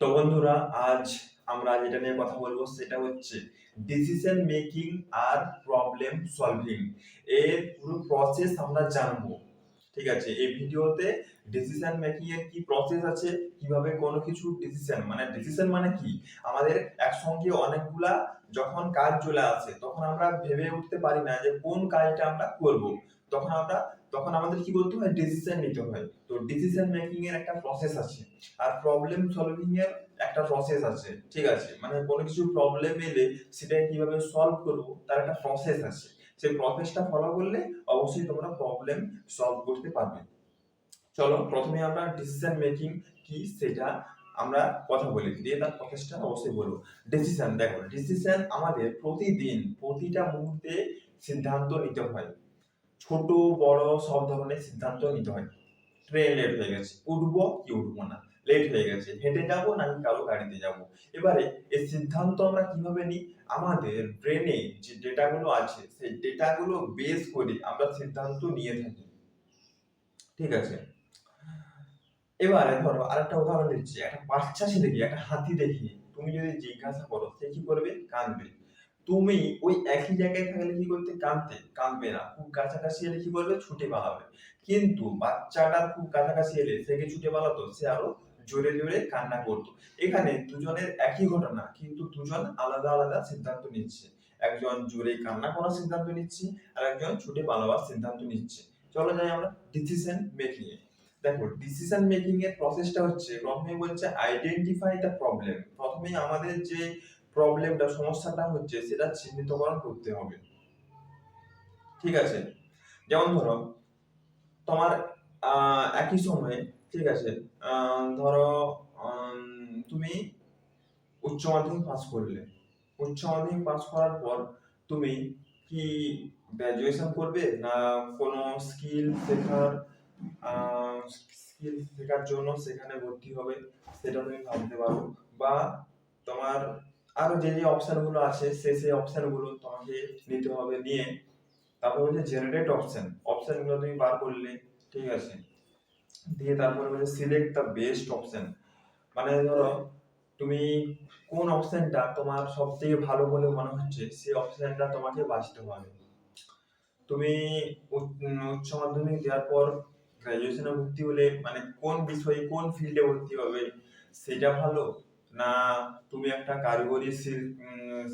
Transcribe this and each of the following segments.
তো বন্ধুরা, আজ আমরা যেটা নিয়ে কথা বলব সেটা হচ্ছে ডিসিশন মেকিং আর প্রবলেম সলভিং এর পুরো প্রসেস আমরা জানব। ঠিক আছে? এই ভিডিওতে ডিসিশন মেকিং এর কি প্রসেস আছে, কীভাবে কোনো কিছু ডিসিশন মানে ডিসিশন মানে কি? আমাদের একসঙ্গে অনেকগুলা যখন কাজ চলে আসে, তখন আমরা ভেবে উঠতে পারি না যে কোন কাজটা আমরা করব। তখন আমরা, তখন আমাদের কি বলতে হয়? ডিসিশন নিতে হয়। তো ডিসিশন মেকিং এর একটা প্রসেস আছে। আর প্রবলেম সলভিং এর একটা প্রসেস আছে। ঠিক আছে? মানে কোনো কিছু প্রবলেম এলে সেটা কীভাবে সলভ করব, তার একটা প্রসেস আছে। সেই প্রসেসটা ফলো করলে অবশ্যই তোমরা প্রবলেম সলভ করতে পারবে। চলো, প্রথমে আমরা ডিসিশন মেকিং কি সেটা আমরা কথা বলি। দিয়ে তার প্রসেসটা অবশ্যই বলব ডিসিশন দেখো ডিসিশন আমাদের প্রতিদিন, প্রতিটা মুহূর্তে সিদ্ধান্ত নিতে হয়। ছোট, বড় সব ধরনের সিদ্ধান্ত নিতে হয়। ট্রেন লেট হয়ে গেছে। উঠবো কি উঠবো না? লেট হয়ে গেছে। হেঁটে যাব নাকি কারও গাড়িতে যাব? এবারে এই সিদ্ধান্ত আমরা কীভাবে নিই? আমাদের ব্রেনে যে ডেটাগুলো আছে, সেই ডেটাগুলো বেস করে আমরা সিদ্ধান্ত নিয়ে থাকি। ঠিক আছে? এবারে ধরো আরেকটা উদাহরণ দিচ্ছি। একটা বাচ্চা ছেলেকে, একটা হাতি দেখি তুমি যদি জিজ্ঞাসা করো, সে কি করবে? কাঁদবে। তুমি ওই একই জায়গায় থাকলে কি করতে? কাঁদতে। কাঁদবে না। খুব কাছাকাছি এলে কি করবে ছুটে পালাবে। কিন্তু বাচ্চাটা খুব কাছাকাছি এলে সে কি ছুটে পালাতো? সে আরও জোরে জোরে কান্না করতো। এখানে দুজনের একই ঘটনা, কিন্তু দুজন আলাদা আলাদা সিদ্ধান্ত নিচ্ছে। একজন জোরে কান্না করার সিদ্ধান্ত নিচ্ছে আর একজন ছুটে পালাবার সিদ্ধান্ত নিচ্ছে। চলো যাই আমরা ডিসিশন মেকিং এ দেখো ডিসিশন মেকিং এর প্রসেসটা হচ্ছে প্রথমে বলছে আইডেন্টিফাই দ্য প্রবলেম প্রথমে আমাদের যে প্রবলেমটা সমস্যাটা হচ্ছে সেটা চিহ্নিতকরণ করতে হবে। ঠিক আছে? যেমন ধরো, তোমার একই সময়ে, ঠিক আছে? ধরো তুমি উচ্চ মাধ্যমিক পাস করলে। উচ্চ মাধ্যমিক পাস করার পর তুমি কি গ্র্যাজুয়েশন করবে না কোনো স্কিল শেখার স্কিল শেখার জন্য সেখানে ভর্তি হবে? সেটা তুমি ভাবতে পারো। বা তোমার আরও যে যে অপশনগুলো আছে, সে সেই অপশনগুলো তোমাকে নিতে হবে নিয়ে তারপর হচ্ছে জেনারেট অপশন অপশনগুলো তুমি বার করলে, ঠিক আছে? দিয়ে তারপরে বলছে সিলেক্ট দ্য বেস্ট অপশন মানে ধরো, তুমি কোন অপশনটা তোমার সব থেকে ভালো বলে মনে হচ্ছে, সেই অপশনটা তোমাকে বাছতে হবে। তুমি উচ্চ মাধ্যমিক দেওয়ার পর গ্রাজুয়েশনে ভর্তি হলে মানে কোন বিষয়ে কোন ফিল্ডে ভর্তি হবে, সেটা ভালো? না তুমি একটা কারিগরি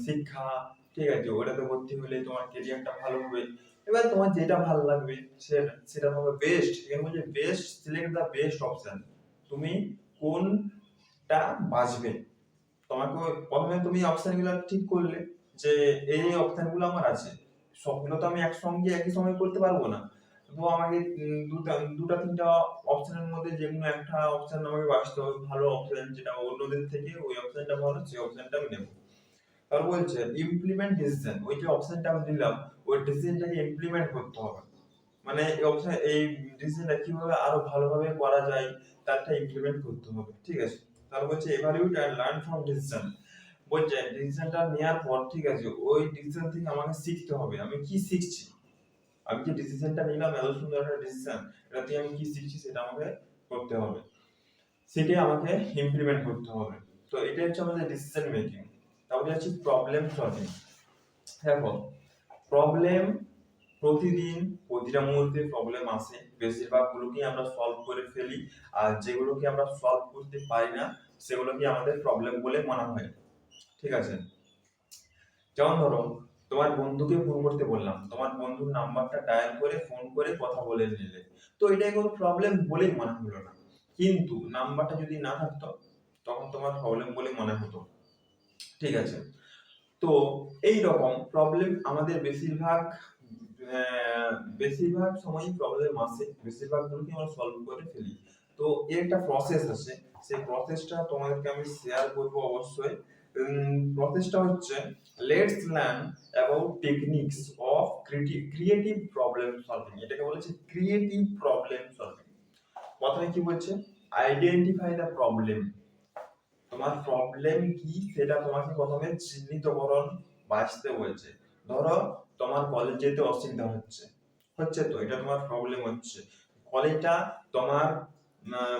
শিক্ষা, ঠিক আছে, ওটাতে ভর্তি হলে তোমার কেরিয়ারটা ভালো হবে। এবার তোমার যেটা ভালো লাগবে সেটা সেটা হবে বেস্ট এখানে বলছে best select the best option তুমি কোনটা বাঁচবে তোমাকে প্রথমে তুমি অপশনগুলো ঠিক করলে যে, এই অপশনগুলো আমার আছে। সবগুলো তো আমি একসঙ্গে, একই সময় করতে পারব না। তো আমাকে দুটা দুটা, তিনটা অপশনের মধ্যে যে কোনো একটা অপশন আমাকে বাঁচতে হবে। ভালো অপশন যেটা অন্যদের থেকে, ওই অপশনটা ভালো, সেই অপশনটা আমি নেব। তারপর বলছে ইমপ্লিমেন্ট ডিসিশন ওই যে অপশনটা আমি দিলাম, ওই ডিসিশনটাকে ইমপ্লিমেন্ট করতে হবে। মানে এই অপশন এই ডিসিশনটা কীভাবে আরও ভালোভাবে করা যায়, তারটা ইমপ্লিমেন্ট করতে হবে। ঠিক আছে? তারপর বলছে evaluate and learn from decision বলছে ডিসিশনটা নেওয়ার পর, ঠিক আছে, ওই ডিসিশন থেকে আমাকে শিখতে হবে। আমি কি শিখছি? আমি যে ডিসিশনটা নিলাম, এত সুন্দর একটা ডিসিশন এটা দিয়ে আমি কি শিখছি সেটা আমাকে করতে হবে। সেটাই আমাকে ইমপ্লিমেন্ট করতে হবে। তো এটা হচ্ছে আমাদের ডিসিশন মেকিং তারপরে হচ্ছে প্রবলেম সলভিং দেখো প্রবলেম প্রতিদিন প্রতিটা মুহূর্তে প্রবলেম আসে। বেশিরভাগ গুলোকেই আমরা সলভ করে ফেলি, আর যেগুলোকে আমরা সলভ করতে পারি না, সেগুলোকে আমাদের প্রবলেম বলে মনে হয়। ঠিক আছে? যেমন ধরো তোমার বন্ধুকে ফোন করতে বললাম। তোমার বন্ধুর নাম্বারটা ডায়াল করে ফোন করে কথা বলে নিলে। তো এটাই কোনো প্রবলেম বলেই মনে হলো না। কিন্তু নাম্বারটা যদি না থাকতো, তখন তোমার প্রবলেম বলে মনে হতো। ঠিক আছে? তো এই রকম প্রবলেম আমাদের বেশিরভাগ বেশিরভাগ সময়ই প্রবলেম আসে। বেশিরভাগ গুলোকে আমরা সলভ করে ফেলি। তো এর একটা প্রসেস আছে। সেই প্রসেসটা তোমাদেরকে আমি শেয়ার করব অবশ্যই। প্রসেসটা হচ্ছে let's learn about techniques of creative problem solving. এটাকে বলেছে ক্রিয়েটিভ প্রবলেম সলভিং। প্রথমে কি বলছে? আইডেন্টিফাই দ্য প্রবলেম তোমার প্রবলেম কি সেটা তোমাকে প্রথমে চিহ্নিতকরণ বাঁচতে বলছে ধরো তোমার কলেজ যেতে অসুবিধা হচ্ছে। হচ্ছে তো, এটা তোমার প্রবলেম হচ্ছে। কলেজটা তোমার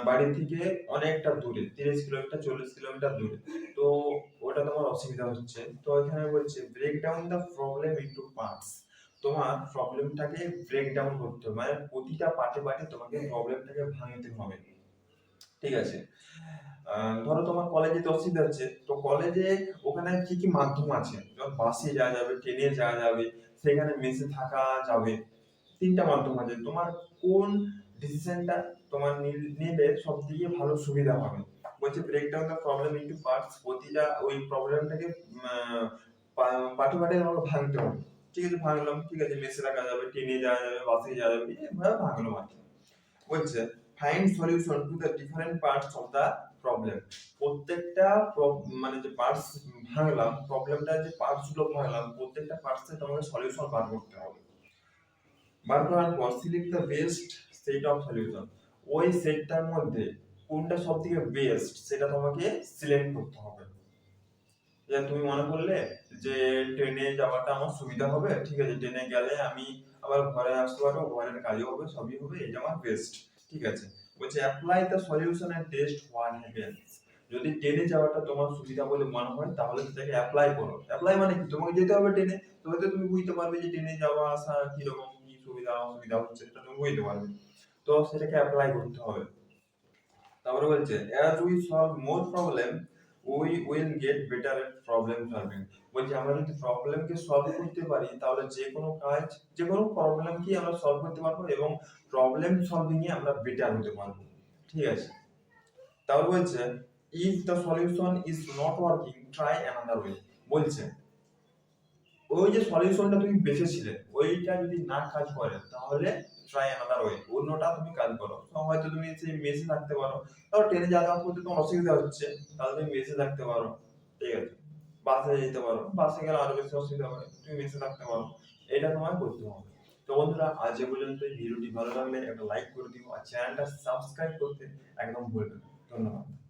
বাড়ি থেকে অনেকটা দূরে, তিরিশ কিলোমিটার, চল্লিশ কিলোমিটার দূরে। তো ওটা তোমার অসুবিধা হচ্ছে। তো এখানে বলছে break down the problem into parts তোমার প্রবলেমটাকে ব্রেক ডাউন করতে হবে। মানে প্রতিটা পার্টে পার্টে তোমাকে প্রবলেমটাকে ভাঙতে হবে। ঠিক আছে? ধরো তোমার কলেজে তো অসুবিধা হচ্ছে। তো কলেজে ওখানে কি কি মাধ্যম আছে? বাসে যাওয়া যাবে ট্রেনে যাওয়া যাবে, সেখানে মেসে থাকা যাবে। তিনটা মাধ্যম আছে। তোমার কোন ডিসিশনটা তোমার নিলে সব থেকে ভালো সুবিধা হবে। বলছে break down the problem into parts প্রতিটা ওই প্রবলেমটাকে পার্টে পার্টে আমাকে ভাঙতে হবে ঠিক আছে, ভাঙলাম, ঠিক আছে, মেসে রাখা যাবে ট্রেনে যাওয়া যাবে, বাসে যাওয়া যাবে এভাবে ভাঙলাম আর কি। বলছে find solution to the different parts of the problem প্রত্যেকটা মানে যে পার্টস ভাঙলাম প্রবলেমটা যে পার্টসগুলো ভাঙলাম, প্রত্যেকটা পার্টসে তোমাকে সলিউশন বার করতে হবে। বার করার পর select the best set of solution ওই সেটটার মধ্যে কোনটা সব থেকে বেস্ট সেটা তোমাকে সিলেক্ট করতে হবে। যে তুমি মনে করলে যে ট্রেনে যাওয়াটা আমার সুবিধা হবে, ঠিক আছে, ট্রেনে গেলে আমি আবার ঘরে আসতে পারব, ঘরের কাজও হবে, সবই হবে, এটা আমার বেস্ট ঠিক আছে। বলছে apply the solution and test what happens যদি ট্রেনে যাওয়াটা তোমার সুবিধা বলে মনে হয়, তাহলে সেটাকে অ্যাপ্লাই করো। অ্যাপ্লাই মানে কি? তোমাকে যেতে হবে ট্রেনে তবে তো তুমি বুঝতে পারবে যে ট্রেনে যাওয়া, আসা, কীরকম কি সুবিধা, অসুবিধা হচ্ছে, সেটা তুমি বুঝতে পারবে। তো সেটাকে অ্যাপ্লাই করতে হবে। তারপরে বলছে as we solve more problem we will get better at problem solving বলছে, আমরা যদি প্রবলেমকে সলভ করতে পারি, তাহলে যে কোনো কাজ, যে কোনো প্রবলেমকে আমরা সলভ করতে পারব এবং প্রবলেম সলভিং এ আমরা বেটার হতে পারব। ঠিক আছে? তারপর বলছে if the solution is not working try another way বলছে, ওই যে সলিউশনটা তুমি বেছেছিলে ওইটা যদি না কাজ করে, তাহলে ট্রাই অ্যানাদার ওয়ে অন্যটা তুমি কাজ করো। হয়তো তুমি সেই মেসে থাকতে পারো। ধরো ট্রেনে যাতায়াত করতে তোমার অসুবিধা হচ্ছে, তাহলে তুমি মেসে থাকতে পারো। ঠিক আছে? বাসে যেতে পারো। বাসে গেলে আরও বেশি অসুবিধা হবে। তুমি মেসে থাকতে পারো। এটা তোমায় করতে হবে। তো বন্ধুরা, আজ পর্যন্ত ভিডিওটি ভালো লাগলে একটা লাইক করে দিও। আর চ্যানেলটা সাবস্ক্রাইব করতে একদম ভুলবেন ধন্যবাদ।